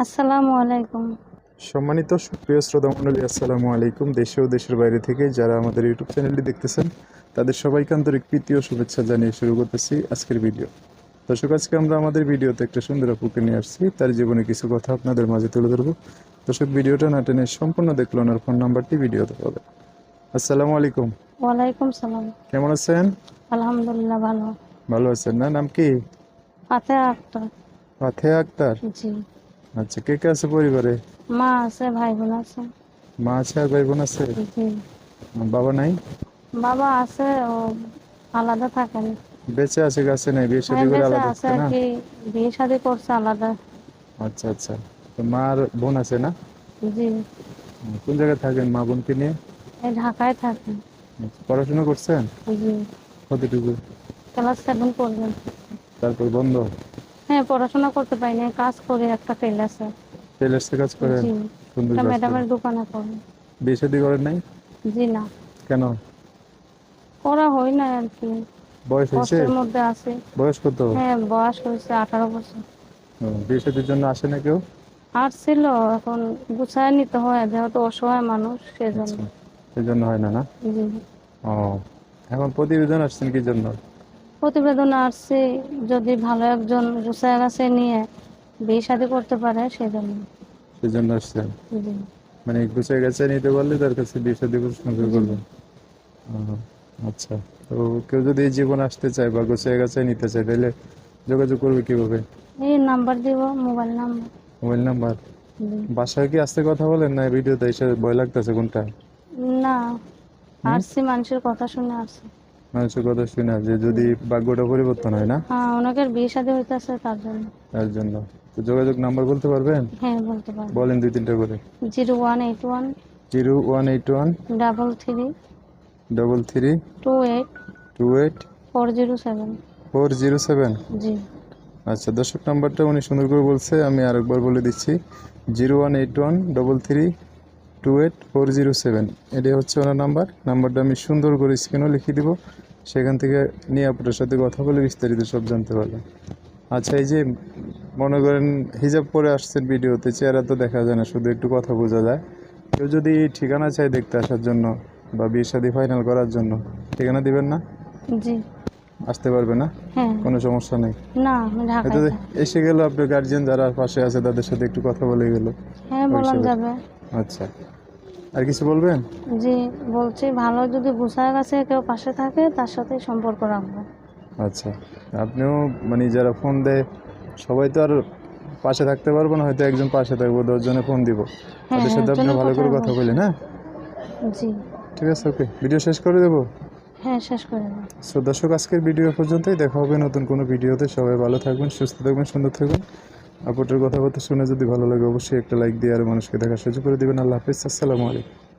আসসালামু আলাইকুম। সম্মানিত সুপ্রিয় শ্রোতা মণ্ডলী আসসালামু আলাইকুম। দেশে ও দেশের বাইরে থেকে যারা আমাদের ইউটিউব চ্যানেলটি দেখতেছেন তাদের সবাইকে আন্তরিক প্রীতি ও শুভেচ্ছা জানিয়ে শুরু করতেছি আজকের ভিডিও। দর্শক আজকে আমরা আমাদের ভিডিওতে একটা সুন্দর আপুকে নিয়ে আসছি। তার জীবনে কিছু কথা আপনাদের মাঝে তুলে ধরবো। দর্শক ভিডিওটা না টেনে সম্পূর্ণ দেখল ওনার ফোন নাম্বারটি ভিডিওতে পাবে আসসালামু আলাইকুম। ওয়ালাইকুম সালাম। কেমন আছেন? আলহামদুলিল্লাহ ভালো। ভালো আছেন না? নাম কি? ফাতে আক্তার। ফাতেহা আক্তার? জি। আচ্ছা কে কে আছে পরিবারে? মা আছে ভাই বোন আছে। মা আছে আর ভাই বোন আছে বাবা নাই? বাবা আছে ও আলাদা থাকেন। বেঁচে আছে গাছে নাই? বিয়ে শাদী হ্যাঁ, করে আলাদা আছে না? বিয়ে শাদী করছে আলাদা। আচ্ছা আচ্ছা। তো মার বোন আছে না? জি। কোন জায়গায় থাকেন মা বোনকে নিয়ে? ঢাকায় থাকেন। আচ্ছা, পড়াশোনা করছেন? জি। কতটুকু? ক্লাস সেভেন পড়বেন তারপর বন্ধ? হ্যাঁ পড়াশোনা করতে পারিনি কাজ করে একটা আছে। টেলার্সে কাজ করেন জি। সুন্দর একটা ম্যাডামের দোকানে করেন বিয়ে শাদী করেন নাই? জি না। কেন? করা হয় না আর কি। বয়স হয়েছে? কষ্টের মধ্যে আছে। বয়স কত? হ্যাঁ বয়স হয়েছে আঠারো বছর। বিয়ে শাদীর জন্য আসে না কেউ? আর ছিল এখন গুছায় নিতে হয় যেহেতু অসহায় মানুষ সেজন্য। সেই জন্য হয় না না? জি। ও এখন প্রতিবেদন আসছেন কি জন্য? প্রতিবেদন আসছে যদি ভালো একজন গুছায় গাছে নিয়ে বিয়ে শাদী করতে পারে সেজন্য। সেই জন্য আসছেন জি। মানে গুছিয়ে গেছে নিতে পারলে তার কাছে বিয়ে শাদী প্রশ্ন করবেন আচ্ছা। তো কেউ যদি এই জীবন আসতে চায় বা গুছিয়ে গেছে নিতে চায় তাহলে যোগাযোগ করবে কীভাবে? এই নাম্বার দিব মোবাইল নাম্বার। Mobile number? বাসায় কি আসতে কথা বলেন না ভিডিওতে এসে ভয় লাগতেছে কোনটা? না আসছি মানুষের কথা শুনে আসছি। মানুষের কথা শুনে যে যদি ভাগ্যটা পরিবর্তন হয় না? হ্যাঁ ওনাকে বিয়ে শাদী হইতেছে তার জন্য। তার জন্য। তো যোগাযোগ নাম্বার বলতে পারবেন? হ্যাঁ বলতে পারব। বলেন দুই তিনটা করে। Zero one eight one zero one eight one double three double three two eight two eight four zero seven. Four zero seven. জি। আচ্ছা দর্শক নাম্বারটা উনি সুন্দর করে বলছে আমি আরেকবার বলে দিচ্ছি। Zero one eight one double three two eight four zero seven এটাই হচ্ছে ওনার নাম্বার। নাম্বারটা আমি সুন্দর করে স্ক্রিনও লিখে দিব। সেখান থেকে নিয়ে আপনার সাথে কথা বলে বিস্তারিত সব জানতে পারবেন। আচ্ছা এই যে মনে করেন হিজাব পরে আসছেন ভিডিওতে চেহারা তো দেখা যায় না শুধু একটু কথা বোঝা যায়। কেউ যদি ঠিকানা চাই দেখতে আসার জন্য বা বিয়ে শাদী ফাইনাল করার জন্য ঠিকানা দিবেন না? জি। আসতে পারবে না? হ্যাঁ। কোনো সমস্যা নেই। না। এসে গেল আপনার গার্জিয়ান যারা পাশে আছে তাদের সাথে একটু কথা বলে গেল। হ্যাঁ বলা যাবে। আচ্ছা। আর কিছু বলবেন? জি বলছি ভালো যদি গুছায় গেছে কেউ পাশে থাকে তার সাথে সম্পর্ক রাখব। আচ্ছা। আপনিও মানে যারা ফোন দেয় সবাই তো আর পাশে থাকতে পারব না হয়তো একজন পাশে থাকব দশজনে ফোন দিব। হ্যাঁ তাদের সাথে আপনি ভালো করে কথা। বলেন হ্যাঁ জি। ঠিক আছে ওকে। ভিডিও শেষ করে দেবো? হ্যাঁ শেষ করে দেবো। সো দর্শক আজকের ভিডিও পর্যন্তই। দেখা হবে নতুন কোনো ভিডিওতে। সবাই ভালো থাকবেন সুস্থ থাকবেন সুন্দর থাকবেন। আপুটার কথাবার্তা শুনে যদি ভালো লাগে, অবশ্যই একটা লাইক দিয়ে আর মানুষকে দেখা সুযোগ করে দেবেন। আল্লাহ হাফিজ। আসসালামু আলাইকুম।